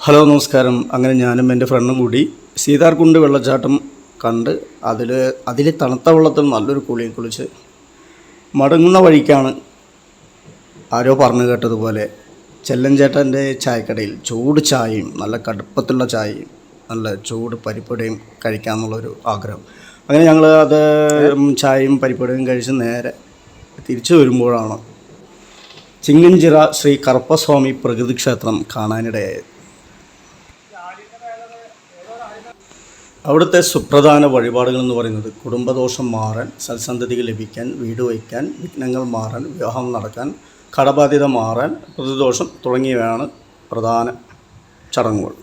Hello നമസ്കാരം. അങ്ങനെ ഞാനും എന്റെ ഫ്രണ്ടും കൂടി സീതാർകുണ്ട് വെള്ളച്ചാട്ടം കണ്ട് അതിൽ അതിൽ തണുത്ത വെള്ളത്തിൽ നല്ലൊരു കുളിയും കുളിച്ച് മടങ്ങുന്ന വഴിക്കാണ് ആരോ പറഞ്ഞു കേട്ടതുപോലെ ചെല്ലഞ്ചേട്ടന്റെ ചായക്കടയിൽ ചൂട് ചായയും നല്ല കടുപ്പത്തുള്ള ചായയും നല്ല ചൂട് പരിപ്പടയും കഴിക്കാമെന്നുള്ളൊരു ആഗ്രഹം. അങ്ങനെ ഞങ്ങൾ അത് ചായയും പരിപ്പടയും കഴിച്ച് നേരെ തിരിച്ചു വരുമ്പോഴാണ് ചിങ്ങഞ്ചിറ ശ്രീ കറുപ്പസ്വാമി പ്രകൃതി ക്ഷേത്രം കാണാനിടയായത്. അവിടുത്തെ സുപ്രധാന വഴിപാടുകൾ എന്ന് പറയുന്നത് കുടുംബദോഷം മാറാൻ സൽസന്തതികൾ ലഭിക്കാൻ വീട് വയ്ക്കാൻ വിഘ്നങ്ങൾ മാറാൻ വിവാഹം നടക്കാൻ കടബാധ്യത മാറാൻ പ്രതിദോഷം തുടങ്ങിയവയാണ് പ്രധാന ചടങ്ങുകൾ.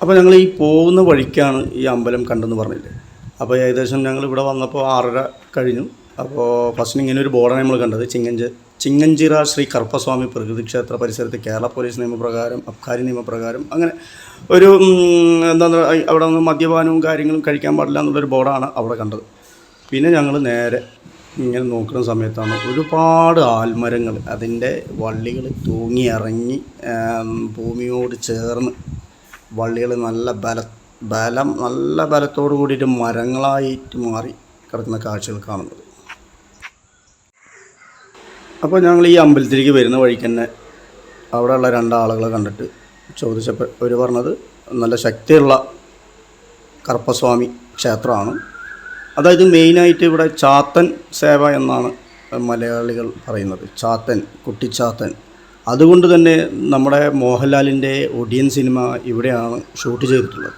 അപ്പോൾ ഞങ്ങൾ ഈ പോകുന്ന വഴിക്കാണ് ഈ അമ്പലം കണ്ടെന്ന് പറഞ്ഞില്ലേ? അപ്പോൾ ഏകദേശം ഞങ്ങൾ ഇവിടെ വന്നപ്പോൾ ആറര കഴിഞ്ഞു. അപ്പോൾ ഫസ്റ്റിന് ഇങ്ങനെ ഒരു ബോർഡാണ് നമ്മൾ കണ്ടത് ചിങ്ങഞ്ച ചിങ്ങഞ്ചിറ ശ്രീ കർപ്പസ്വാമി പ്രകൃതി ക്ഷേത്ര പരിസരത്ത് കേരള പോലീസ് നിയമപ്രകാരം അബ്കാരി നിയമപ്രകാരം അങ്ങനെ ഒരു എന്താ പറയുക അവിടെ നിന്ന് മദ്യപാനവും കാര്യങ്ങളും കഴിക്കാൻ പാടില്ല എന്നുള്ളൊരു ബോർഡാണ് അവിടെ കണ്ടത്. പിന്നെ ഞങ്ങൾ നേരെ ഇങ്ങനെ നോക്കുന്ന സമയത്താണ് ഒരുപാട് ആൽമരങ്ങൾ അതിന്റെ വള്ളികൾ തൂങ്ങി ഇറങ്ങി ഭൂമിയോട് ചേർന്ന് വള്ളികൾ നല്ല ബല ബലം നല്ല ബലത്തോടു കൂടിയിട്ട് മരങ്ങളായിട്ട് മാറി കിടക്കുന്ന കാഴ്ചകൾ കാണുന്നത്. അപ്പോൾ ഞങ്ങൾ ഈ അമ്പലത്തിലേക്ക് വരുന്ന വഴിക്ക് തന്നെ അവിടെയുള്ള രണ്ടാളുകളെ കണ്ടിട്ട് ചോദിച്ചപ്പോൾ അവർ പറഞ്ഞത് നല്ല ശക്തിയുള്ള കർപ്പസ്വാമി ക്ഷേത്രമാണ്. അതായത് മെയിനായിട്ട് ഇവിടെ ചാത്തൻ സേവ എന്നാണ് മലയാളികൾ പറയുന്നത്. ചാത്തൻ കുട്ടിച്ചാത്തൻ. അതുകൊണ്ട് തന്നെ നമ്മുടെ മോഹൻലാലിന്റെ ഒടിയൻ സിനിമ ഇവിടെയാണ് ഷൂട്ട് ചെയ്തിട്ടുള്ളത്.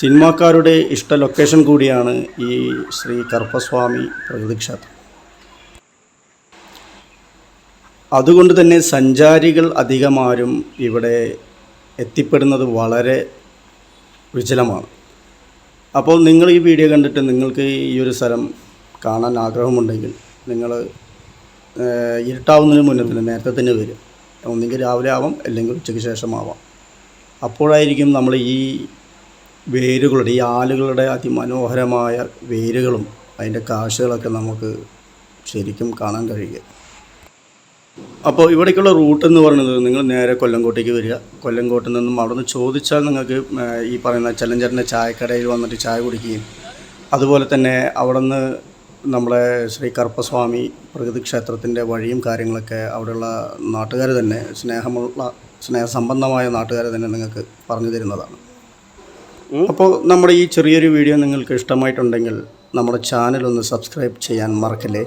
സിനിമാക്കാരുടെ ഇഷ്ട ലൊക്കേഷൻ കൂടിയാണ് ഈ ശ്രീ കർപ്പസ്വാമി പ്രകൃതി ക്ഷേത്രം. അതുകൊണ്ട് തന്നെ സഞ്ചാരികൾ അധികമാരും ഇവിടെ എത്തിപ്പെടുന്നത് വളരെ വിചലമാണ്. അപ്പോൾ നിങ്ങൾ ഈ വീഡിയോ കണ്ടിട്ട് നിങ്ങൾക്ക് ഈ ഒരു സ്ഥലം കാണാൻ ആഗ്രഹമുണ്ടെങ്കിൽ നിങ്ങൾ ഇരുട്ടാവുന്നതിന് മുന്നേ തന്നെ നേരത്തെ തന്നെ വരും ഒന്നുകിൽ രാവിലെ ആവാം അല്ലെങ്കിൽ ഉച്ചയ്ക്ക് ശേഷമാവാം. അപ്പോഴായിരിക്കും നമ്മൾ ഈ വേരുകളുടെ ഈ ആലുകളുടെ അതിമനോഹരമായ വേരുകളും അതിന്റെ കാഴ്ചകളൊക്കെ നമുക്ക് ശരിക്കും കാണാൻ കഴിയുക. അപ്പോൾ ഇവിടേക്കുള്ള റൂട്ട് എന്ന് പറയുന്നത് നിങ്ങൾ നേരെ കൊല്ലംകോട്ടേക്ക് വരിക. കൊല്ലംകോട്ടിൽ നിന്നും അവിടെ നിന്ന് ചോദിച്ചാൽ നിങ്ങൾക്ക് ഈ പറയുന്ന ചെല്ലഞ്ചേട്ടന്റെ ചായക്കടയിൽ വന്നിട്ട് ചായ കുടിക്കുകയും അതുപോലെ തന്നെ അവിടെ നിന്ന് നമ്മളെ ശ്രീ കർപ്പസ്വാമി പ്രകൃതി ക്ഷേത്രത്തിന്റെ വഴിയും കാര്യങ്ങളൊക്കെ അവിടെയുള്ള നാട്ടുകാർ തന്നെ സ്നേഹമുള്ള സ്നേഹസംബന്ധമായ നാട്ടുകാർ തന്നെ നിങ്ങൾക്ക് പറഞ്ഞു തരുന്നതാണ്. അപ്പോൾ നമ്മുടെ ഈ ചെറിയൊരു വീഡിയോ നിങ്ങൾക്ക് ഇഷ്ടമായിട്ടുണ്ടെങ്കിൽ നമ്മുടെ ചാനൽ ഒന്ന് സബ്സ്ക്രൈബ് ചെയ്യാൻ മറക്കല്ലേ?